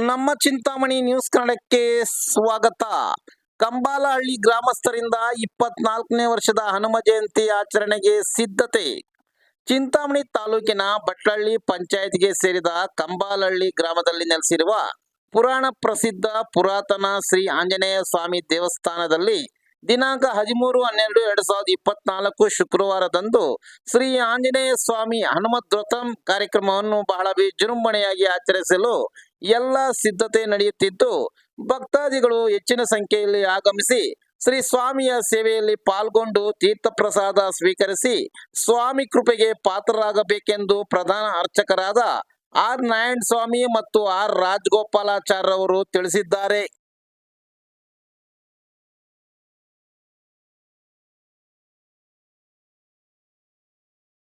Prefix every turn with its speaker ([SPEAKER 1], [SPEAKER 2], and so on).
[SPEAKER 1] ನಮ್ಮ ಚಿಂತಾಮಣಿ ನ್ಯೂಸ್ ಕನ್ನಡಕ್ಕೆ ಸ್ವಾಗತ. ಕಂಬಾಲಹಳ್ಳಿ ಗ್ರಾಮಸ್ಥರಿಂದ ಇಪ್ಪತ್ನಾಲ್ಕನೇ ವರ್ಷದ ಹನುಮ ಜಯಂತಿ ಆಚರಣೆಗೆ ಸಿದ್ಧತೆ. ಚಿಂತಾಮಣಿ ತಾಲೂಕಿನ ಬಟ್ಲಹಳ್ಳಿ ಪಂಚಾಯತ್ಗೆ ಸೇರಿದ ಕಂಬಾಲಹಳ್ಳಿ ಗ್ರಾಮದಲ್ಲಿ ನೆಲೆಸಿರುವ ಪುರಾಣ ಪ್ರಸಿದ್ಧ ಪುರಾತನ ಶ್ರೀ ಆಂಜನೇಯ ಸ್ವಾಮಿ ದೇವಸ್ಥಾನದಲ್ಲಿ ದಿನಾಂಕ ಹದಿಮೂರು ಹನ್ನೆರಡು ಎರಡ್ ಸಾವಿರದ ಇಪ್ಪತ್ನಾಲ್ಕು ಶುಕ್ರವಾರದಂದು ಶ್ರೀ ಆಂಜನೇಯ ಸ್ವಾಮಿ ಹನುಮದ್ವ್ರತಂ ಕಾರ್ಯಕ್ರಮವನ್ನು ಬಹಳ ವಿಜೃಂಭಣೆಯಾಗಿ ಆಚರಿಸಲು ಎಲ್ಲ ಸಿದ್ಧತೆ ನಡೆಯುತ್ತಿದ್ದು, ಭಕ್ತಾದಿಗಳು ಹೆಚ್ಚಿನ ಸಂಖ್ಯೆಯಲ್ಲಿ ಆಗಮಿಸಿ ಶ್ರೀ ಸ್ವಾಮಿಯ ಸೇವೆಯಲ್ಲಿ ಪಾಲ್ಗೊಂಡು ತೀರ್ಥ ಪ್ರಸಾದ ಸ್ವೀಕರಿಸಿ ಸ್ವಾಮಿ ಕೃಪೆಗೆ ಪಾತ್ರರಾಗಬೇಕೆಂದು ಪ್ರಧಾನ ಅರ್ಚಕರಾದ ಆರ್ ನಾರಾಯಣ ಸ್ವಾಮಿ ಮತ್ತು ಆರ್ ರಾಜಗೋಪಾಲಾಚಾರ್ಯ ಅವರು ತಿಳಿಸಿದ್ದಾರೆ.